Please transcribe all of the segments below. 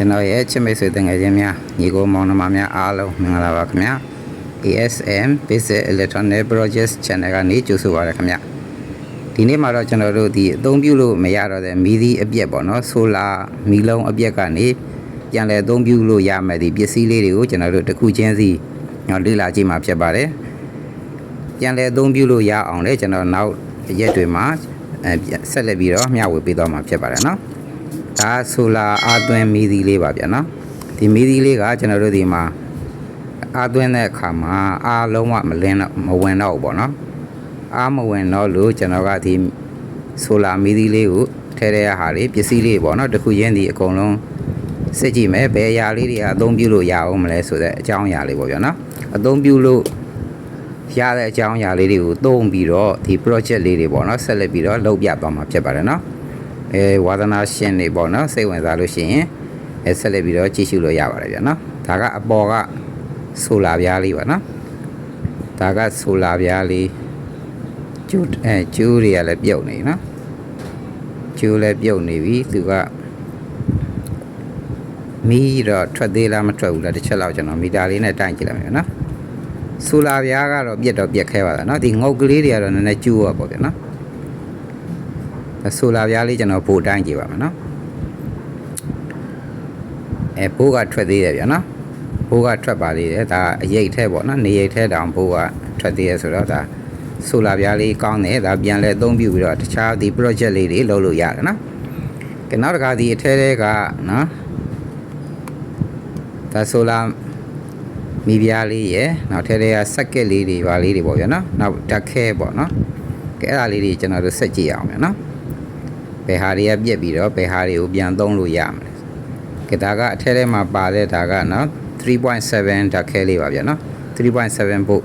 ကျွန်တော်ရဲ့ချစ်မိတ်ဆွေတငယ်ချင်းများညီကိုမောင်နှမများအားလုံးမင်္ဂလာပါခင်ဗျာ ASM Basic Electronic Projects Channel ကနေကြိုဆိုပါရခင်ဗျာဒီနေ့မှာတော့ကျွန်တော်တို့ဒီအသုံးပြုလို့မရတော့တဲ့မီးသီးအပြက်ပေါ့နော်ဆိုလာမီးလုံးအပြက်ကနေပြန်လည်အသုံးပြုလို့ရမယ်ဒီပစ္စည်းလေးတွေကိုကျွန်တော်တို့တစ်ခုချင်းစီလေ့လာကြည့်မှာဖြစ်ပါတယ်ပြန်လည်အသုံးပြုလို့ရအောင်လေကျွန်တော်နောက်ရက်တွေမှာအဲဆက်လက်ပြီးတော့မျှဝေပေးသွားမှာဖြစ်ပါတယ်နော် ဒါဆိုလာအာသွင်းမီးသီးလေးပါဗျာနော်ဒီမီးသီးလေးကကျွန်တော်တို့ဒီမှာအာသွင်းတဲ့အခါမှာအာလုံးဝမလင်းတော့မဝင်တော့ဘူးပေါ့နော်အာမဝင်တော့လို့ကျွန်တော်ကဒီဆိုလာမီးသီးလေးကိုထဲထဲရဟာလေးပစ္စည်းလေးပေါ့နော်တစ်ခုချင်းဒီအကုန်လုံးစစ်ကြည့်မယ်ဘယ်အရာလေးတွေအသုံးပြုလို့ရအောင်မလဲဆိုတဲ့အကြောင်းအရာလေးပေါ့ဗျာနော်အသုံးပြုလို့ရတဲ့အကြောင်းအရာလေးတွေကိုသုံးပြီးတော့ဒီ project လေးတွေပေါ့နော်ဆက်လက်ပြီးတော့လုပ်ပြသွားမှာဖြစ်ပါတယ်နော် အဲဝါသနာရှင်တွေပေါ့နော်စိတ်ဝင်စားလို့ရှိရင်အဲဆက်လက်ပြီးတော့ကြည့်ရှုလို့ရပါတယ်ဗျာနော်ဒါကအပေါ်ကဆိုလာပြားလေးပါနော်ဒါကဆိုလာပြားလေးကျိုးအဲကျိုးတွေကလည်းပြုတ်နေနော်ကျိုးလည်းပြုတ်နေပြီသူကမီးတော့ထွက်သေးလားမထွက်ဘူးလားတစ်ချက်လောက်ကျွန်တော်မီတာလေးနဲ့တိုင်ကြည့်လိုက်မယ်နော်ဆိုလာပြားကတော့ပြက်တော့ပြက်ခဲပါလားနော်ဒီငုတ်ကလေးတွေကတော့နည်းနည်းကျိုးရပေါ့ဗျာနော် ဆိုလာပြားလေးကျွန်တော်ပို့တိုင်းကြည့်ပါမယ်နော်အဲဘိုးကထွက်သေးတယ်ဗျာနော်ဘိုးကထွက်ပါသေးတယ်ဒါအရိတ်ထဲပေါ့နော်နေရိတ်ထဲတောင်ဘိုးကထွက်သေးရဆိုတော့ဒါဆိုလာပြားလေးကောင်းတယ်ဒါပြန်လဲအသုံးပြုပြီးတော့တခြားဒီ project လေးတွေလုပ်လို့ရတယ်နော်ကနောက်တစ်ခါဒီအထဲထဲကနော်ဒါဆိုလာမိပြားလေးရယ်နောက်ထဲထဲကစက်ကက်လေးတွေပါလေးတွေပေါ့ဗျာနော်နောက်ဓာတ်ခဲပေါ့နော်ကဲအဲ့ဒါလေးတွေကျွန်တော်တို့ဆက်ကြည့်အောင်ဗျာနော်ဘ ယ်ဟာတွေကပြက်ပြီးတော့ဘယ်ဟာတွေကိုပြန်သုံးလို့ရမလဲကဲဒါကအထဲထဲမှာပါတဲ့ဒါကနော်3.7ဓာတ်ခဲလေးပါဗျာနော်3.7 volt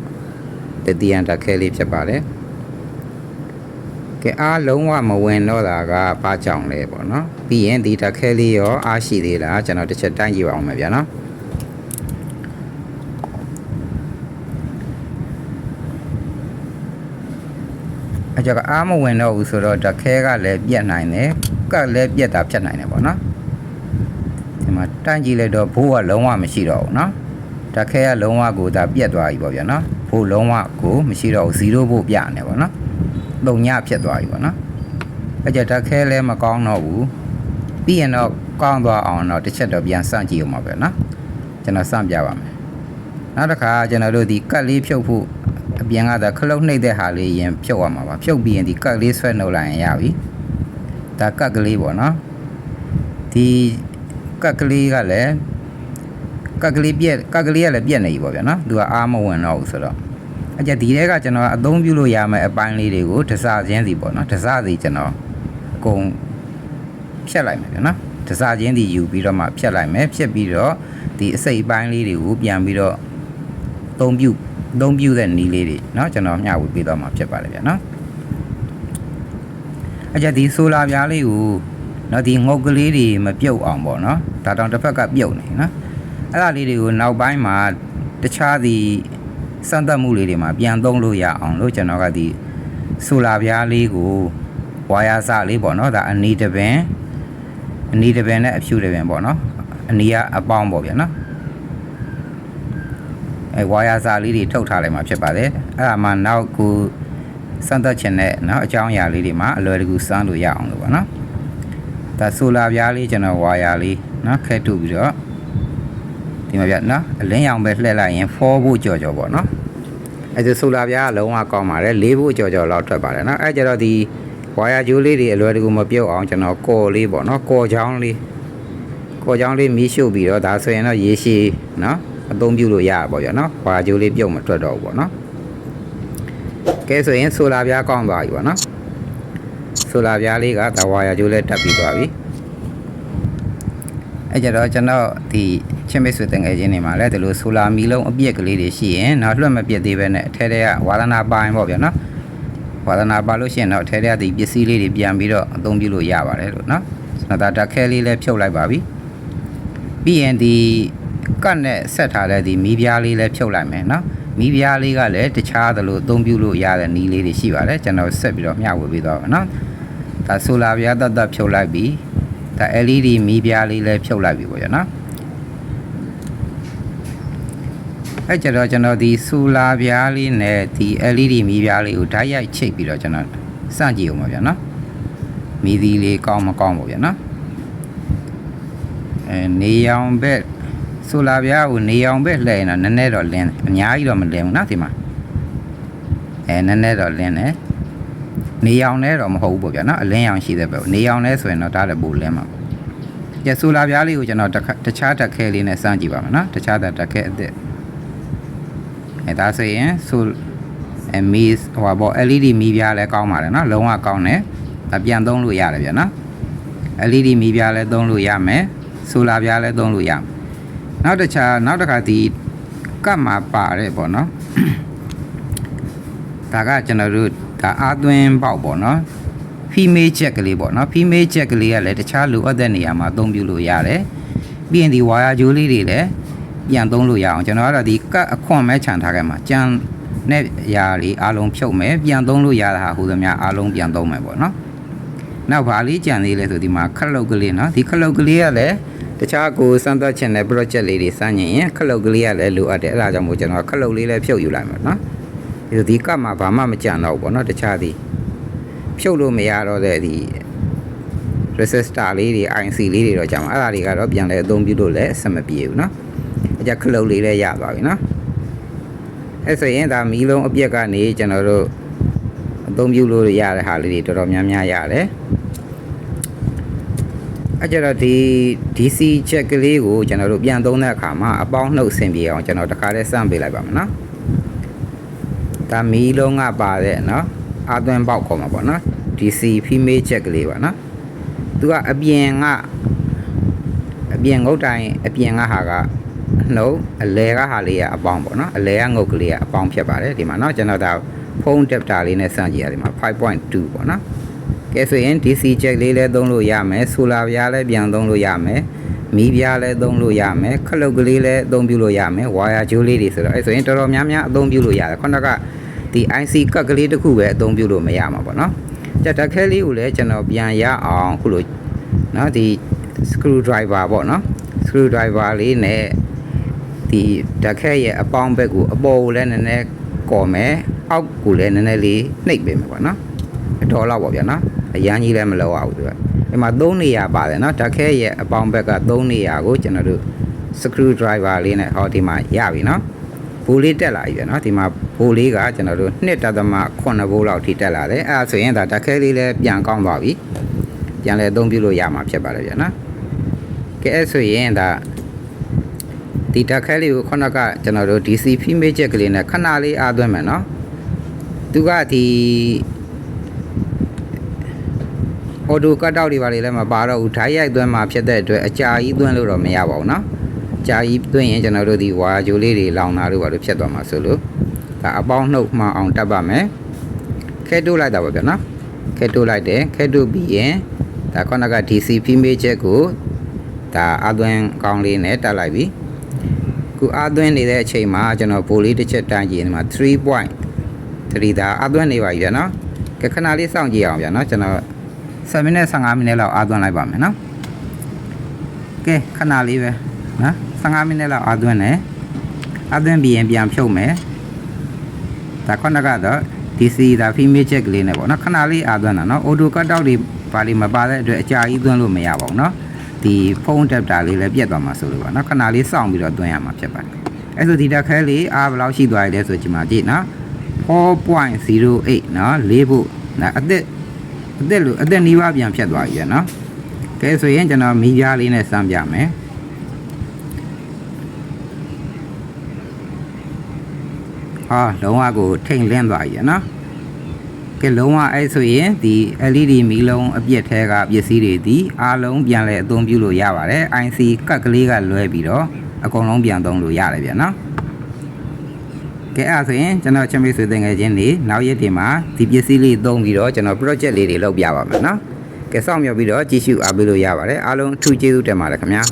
တတိယဓာတ်ခဲလေးဖြစ်ပါတယ်ကဲအားလုံးဝမဝင်တော့တာကဘာကြောင့်လဲပေါ့နော်ပြီးရင်ဒီဓာတ်ခဲလေးရောအားရှိသေးလားကျွန်တော်တစ်ချက်တိုင်းကြည့်ပါအောင်မယ်ဗျာနော် အကြကအားမဝင်တော့ဘူးဆိုတော့ဓာတ်ခဲကလည်းပြက်နိုင်တယ်ကတ်လည်းပြက်တာဖြတ်နိုင်တယ်ပေါ့နော်ဒီမှာတန်းကြည့်လိုက်တော့ဘိုးကလုံးဝမရှိတော့ဘူးနော်ဓာတ်ခဲကလုံးဝကိုဒါပြက်သွားပြီပေါ့ဗျာနော်ဘိုးလုံးဝကိုမရှိတော့ဘူး0ဘို့ပြနေပေါ့နော်လုံညဖြစ်သွားပြီပေါ့နော်အကြဓာတ်ခဲလည်းမကောင်းတော့ဘူးပြီးရင်တော့ကောင်းသွားအောင်တော့တစ်ချက်တော့ပြန်စမ်းကြည့်အောင်ပါပဲနော်ကျွန်တော်စမ်းပြပါမယ်နောက်တစ်ခါကျွန်တော်တို့ဒီကတ်လေးဖြုတ်ဖို့ အပြင်ကသာခလုတ်နှိပ်တဲ့ဟာလေးရင်ဖြုတ်ရမှာပါဖြုတ်ပြီးရင်ဒီကတ်လေးဆွဲနှုတ်လိုက်ရင်ရပြီဒါကတ်ကလေးပေါ့နော်ဒီကတ်ကလေးကလည်းကတ်ကလေးပြက်ကတ်ကလေးကလည်းပြက်နေပြီပေါ့ဗျာနော်သူကအားမဝင်တော့ဘူးဆိုတော့အကြဒီတဲကကျွန်တော်အသုံးပြုလို့ရမယ့်အပိုင်းလေးတွေကိုတစားချင်းစီပေါ့နော်တစားစီကျွန်တော်အကုန်ဖြတ်လိုက်မယ်ဗျာနော်တစားချင်းစီယူပြီးတော့မှဖြတ်လိုက်မယ်ဖြတ်ပြီးတော့ဒီအစိတ်အပိုင်းလေးတွေကိုပြန်ပြီးတော့အသုံးပြု အသုံးပြုတဲ့နီးလေးတွေเนาะကျွန်တော်မျှဝေပေးတော့မှာဖြစ်ပါတယ်ဗျာနော်အကြဒီဆိုလာပြားလေးကိုเนาะဒီငုတ်ကလေးတွေမပြုတ်အောင်ပေါ့เนาะဒါတောင်တစ်ဖက်ကပြုတ်နေเนาะအဲ့ဒါလေးတွေကိုနောက်ပိုင်းမှာတခြားဒီစမ်းသပ်မှုလေးတွေမှာပြန်သုံးလို့ရအောင်လို့ကျွန်တော်ကဒီဆိုလာပြားလေးကိုဝါယာစလေးပေါ့เนาะဒါအနီးတစ်ပင်အနီးတစ်ပင်နဲ့အဖြူတစ်ပင်ပေါ့เนาะအနီးကအပေါင်းပေါ့ဗျာနော် အဲဝါယာစာလေးတွေထုတ်ထားလိုက်မှာဖြစ်ပါတယ်အဲ့ဒါမှနောက်ကိုစမ်းသပ်ခြင်းနဲ့နော်အကြောင်းအရာလေးတွေမှာအလွယ်တကူစမ်းလို့ရအောင်လို့ပေါ့နော်ဒါဆိုလာပြားလေးကျွန်တော်ဝါယာလေးနော်ခဲထုတ်ပြီးတော့ဒီမှာပြနော်အလင်းရောင်ပဲလှည့်လိုက်ရင်ဖောဖို့ကြော်ကြော်ပေါ့နော်အဲဒီဆိုလာပြားကလုံးဝကောင်းပါတယ်လေးဖို့ကြော်ကြော်လောက်ထွက်ပါတယ်နော်အဲကြတော့ဒီဝါယာကြိုးလေးတွေအလွယ်တကူမပြုတ်အောင်ကျွန်တော်ကော်လေးပေါ့နော်ကော်ချောင်းလေးကော်ချောင်းလေးမီးရှို့ပြီးတော့ဒါဆိုရင်တော့ရေရှည်နော် အသုံးပြုလို့ရပါပေါ့ဗျာနော်။ဝါကြိုးလေးပြုတ်မထွက်တော့ဘူးပေါ့နော်။ကဲဆိုရင်ဆိုလာပြားကောင်းသွားပြီပေါ့နော်။ဆိုလာပြားလေးကတဝါရကြိုးလေးတက်ပြီးသွားပြီ။အဲကြတော့ကျွန်တော်ဒီချင်းမိတ်ဆွေတငယ်ချင်းတွေမှာလည်းဒီလိုဆိုလာမီလုံးအပြက်ကလေးတွေရှိရင်နောက်လွှတ်မပြက်သေးပဲနဲ့အထဲထဲကဝါသနာပိုင်းပေါ့ဗျာနော်။ဝါသနာပါလို့ရှိရင်တော့အထဲထဲကဒီပစ္စည်းလေးတွေပြန်ပြီးတော့အသုံးပြုလို့ရပါတယ်လို့နော်။ကျွန်တော်ဒါတက်ခဲလေးလည်းဖြုတ်လိုက်ပါပြီ။ပြီးရင်ဒီ ကတ်နဲ့ဆက်ထားတဲ့ဒီမီးပြားလေးလည်းဖြုတ်လိုက်မယ်နော်မီးပြားလေးကလည်းတခြားသလိုအသုံးပြုလို့ရတဲ့နီးလေးတွေရှိပါတယ်ကျွန်တော်ဆက်ပြီးတော့မျှဝေပေးသွားပါနော်ဒါဆိုလာပြားတတ်တတ်ဖြုတ်လိုက်ပြီးဒါ LED မီးပြားလေးလည်းဖြုတ်လိုက်ပြီပေါ့ဗျာနော်အဲ့ကြတော့ကျွန်တော်ဒီဆူလာပြားလေးနဲ့ဒီ LED မီးပြားလေးကိုဓာတ်ရိုက်ချိတ်ပြီးတော့ကျွန်တော်စကြည့်အောင်ပါဗျာနော်မီးသီးလေးကောင်းမကောင်းပေါ့ဗျာနော်အဲနေရောင်ဘက် ဆူလာပြားကိုနေရောင်ဘက်လှည့်ရင်တော့နည်းနည်းတော့လင်းတယ်အများကြီးတော့မလင်းဘူးနော်ဒီမှာအဲနည်းနည်းတော့လင်းတယ်နေရောင်နဲ့တော့မဟုတ်ဘူးပေါ့ဗျာနော်အလင်းရောင်ရှိတဲ့ဘက်နေရောင်နဲ့ဆိုရင်တော့ဒါလည်းပိုလင်းမှာပေါ့ကျဆူလာပြားလေးကိုကျွန်တော်တစ်ခါတခြားတက်ခဲလေးနဲ့စမ်းကြည့်ပါမယ်နော်တခြားတက်တက်ခဲအစ်စ်အဲဒါဆိုရင်ဆူအဲမီးဟိုပါပေါ့ LED မီးပြားလည်းကောင်းပါတယ်နော်လုံးဝကောင်းတယ်အပြန်သုံးလို့ရတယ်ဗျာနော် LED မီးပြားလည်းသုံးလို့ရမယ်ဆိုလာပြားလည်းသုံးလို့ရမယ် နောက်တစ်ခြားနောက်တစ်ခါဒီကတ်မှာပါတယ်ပေါ့နော်ဒါကကျွန်တော်တို့ဒါအာသွင်းပေါက်ပေါ့နော် female jet ကလေးပေါ့နော် female jet ကလေးကလည်းတခြားလိုအပ်တဲ့နေရာမှာအသုံးပြုလို့ရတယ်ပြီးရင်ဒီဝါယာကြိုးလေးတွေလည်းပြန်သုံးလို့ရအောင်ကျွန်တော်ကတော့ဒီကတ်အခွန်မဲ့ခြံထားခဲ့မှာကြံနဲ့ຢာလေးအားလုံးဖြုတ်မယ်ပြန်သုံးလို့ရတာဟာဟိုသမျှအားလုံးပြန်သုံးမယ်ပေါ့နော် နောက်ဗာလေးကြံသေးလဲဆိုဒီမှာခက်လုတ်ကလေးနော်ဒီခက်လုတ်ကလေးကလည်းတခြားကိုစမ်းသပ်ချင်တဲ့ project လေးတွေစမ်းရင်ခက်လုတ်ကလေးကလည်းလိုအပ်တယ်အဲ့ဒါကြောင့်မို့ကျွန်တော်ခက်လုတ်လေးလည်းဖြုတ်ယူလိုက်မှာနော် ဒီဒီကပ်မှာဘာမှမကြံတော့ဘူးပေါ့နော်တခြားသည်ဖြုတ်လို့မရတော့တဲ့ဒီ resistor လေးတွေ IC လေးတွေတော့ကြာမှာအဲ့ဒါတွေကတော့ပြန်လဲအသုံးပြုလို့လည်းအဆင်မပြေဘူးเนาะအကြခလုတ်လေးလည်းရသွားပြီเนาะအဲ့ဆိုရင်ဒါမီးလုံးအပြက်ကနေကျွန်တော်တို့အ သုံးပြုလို့ရတဲ့ဟာလေးတွေတော်တော်များများရတယ်အကြတော့ဒီ DC ချက်ကလေးကိုကျွန်တော်တို့ပြန်သုံးတဲ့အခါမှာအပေါင်းနှုတ်ဆင်ပြေအောင်ကျွန်တော်တခါတည်းစမ်းပေးလိုက်ပါမယ်နော်ဒါမီလုံးကပါတဲ့နော်အာသွင်းပေါက်ခေါ်မှာပေါ့နော် DC ဖီမေးချက်ကလေးပါနော်သူကအပြင်ကအပြင်ငုတ်တိုင်းအပြင်ကဟာကနှုတ်အလဲကဟာလေးကအပေါင်းပေါ့နော်အလဲကငုတ်ကလေးကအပေါင်းဖြစ်ပါတယ်ဒီမှာနော်ကျွန်တော်ဒါ ဖုန်း adapter လေးနဲ့စမ်းကြည့်ရဒီမှာ5.2ပေါ့နော်ကဲဆိုရင် DC check လေးလည်းသုံးလို့ရမယ် solar ပြားလည်းပြန်သုံးလို့ရမယ်မီးပြားလည်းသုံးလို့ရမယ်ခလုတ်ကလေးလည်းအသုံးပြုလို့ရမယ်ဝါယာကြိုးလေးတွေဆိုတော့အဲဆိုရင်တော်တော်များများအသုံးပြုလို့ရတယ်ခုနကဒီ IC ကတ်ကလေးတစ်ခုပဲအသုံးပြုလို့မရမှာပေါ့နော်။ကြက်တက်ခဲလေးကိုလည်းကျွန်တော်ပြန်ရအောင်ခုလိုနော်ဒီ screw driver ပေါ့နော်။ screw driver လေးနဲ့ဒီတက်ခဲရဲ့အပေါင်းဘက်ကိုအပေါ်ကိုလည်းနည်းနည်း ကော်မယ်။အောက်ကိုလည်းနည်းနည်းလေးနှိပ်ပေးမယ်ပေါ့နော်။အတော်လောက်ပေါ့ဗျာနော်။အရန်ကြီးလည်းမလောက်အောင်သူက။ဒီမှာ၃နေရာပါတယ်နော်။တက်ခဲရဲ့အပေါင်းဘက်က၃နေရာကိုကျွန်တော်တို့ screw driver လေးနဲ့ဟောဒီမှာရပြီနော်။ဘူလေးတက်လာပြီဗျာနော်ဒီမှာဘိုးလေးကကျွန်တော်တို့2တသမ9ဘိုးလောက်ထိတက်လာတယ်အဲဒါဆိုရင်ဒါတက်ခဲလေးလည်းပြန်ကောင်းသွားပြီပြန်လဲအသုံးပြုလို့ရမှာဖြစ်ပါတယ်ဗျာနော်ကဲအဲ့ဆိုရင်ဒါ ဒီတက်ခဲလေးကိုခုနကကျွန်တော်တို့ DC female jet ကလေးနဲ့ခဏလေးအားသွင်းမယ်နော်သူကဒီအော်တိုကတ်တောက်တွေပါလေလည်းမပါတော့ဘူးဓာတ်ရိုက်သွင်းမှာဖြစ်တဲ့အတွက်အကြာကြီးသွင်းလို့တော့မရပါဘူးနော်ကြာကြီးသွင်းရင်ကျွန်တော်တို့ဒီဝါဂျိုလေးတွေလောင်တာတို့ဘာလို့ဖြစ်သွားမှာဆိုလို့ဒါအပေါင်းနှုတ်မှအောင်တက်ပါမယ်ခဲတိုးလိုက်တာပါဗျာနော်ခဲတိုးလိုက်တယ်ခဲတိုးပြီးရင်ဒါခုနက DC female jet ကိုဒါအသွင်းကောင်းလေးနဲ့တက်လိုက်ပြီ ခုအသွင်းနေတဲ့အချိန်မှာကျွန်တော်ပိုလေးတစ်ချက်တန်းကြည့်နေမှာ3.3ဒါအသွင်းနေပါပြီဗျာနော်ကဲခဏလေးစောင့်ကြည့်အောင်ဗျာနော်ကျွန်တော်7မိနစ်15မိနစ်လောက်အသွင်းလိုက်ပါမယ်နော်ကဲခဏလေးပဲနော်15မိနစ်လောက်အသွင်းတယ်အသွင်းပြီးရင်ပြန်ဖြုတ်မယ်ဒါခုနကတော့ DC ဒါ female check လေးနဲ့ပေါ့နော်ခဏလေးအာသွင်းတာနော် auto cut out တွေဘာလေးမပါတဲ့အတွက်အကြာကြီးသွင်းလို့မရပါဘူးနော် ဒီဖုန်း adapter လေးလည်းပြတ်သွားမှာဆိုလို့ပါနော်ခဏလေးစောင့်ပြီးတော့သွင်းရမှာဖြစ်ပါတယ်အဲ့ဆိုဒီတက်ခဲလေးအားဘယ်လောက်ရှိသွားရလဲဆိုကြည့်မှာကြည့်နော်4.08နော်၄ဖို့နော်အသက်အသက်လို့အသက်နီးပါးပြန်ဖြတ်သွားပြီရနော်ကဲဆိုရင်ကျွန်တော်မီးပြားလေးနဲ့စမ်းပြမယ်ဟာလုံးဝကိုထိန်လင်းသွားပြီရနော် ကဲလုံးဝအဲ့ဆိုရင်ဒီ LED မီးလုံးအပြည့်ထဲကပစ္စည်းတွေဒီအားလုံးပြန်လဲအသုံးပြုလို့ရပါတယ် IC ကတ်ကလေးကလွဲပြီးတော့အကုန်လုံးပြန်သုံးလို့ရတယ်ဗျနော်ကဲအဲ့ဒါဆိုရင်ကျွန်တော်ချမိတ်ဆွေသင်ငယ်ချင်းတွေနောက်ရက်တွေမှာဒီပစ္စည်းလေးသုံးပြီးတော့ကျွန်တော် project လေးတွေလုပ်ပြပါမယ်နော်ကဲစောင့်မျှော်ပြီးတော့ကြည့်ရှုအားပေးလို့ရပါတယ်အားလုံးအထူးကျေးဇူးတင်ပါတယ်ခင်ဗျာ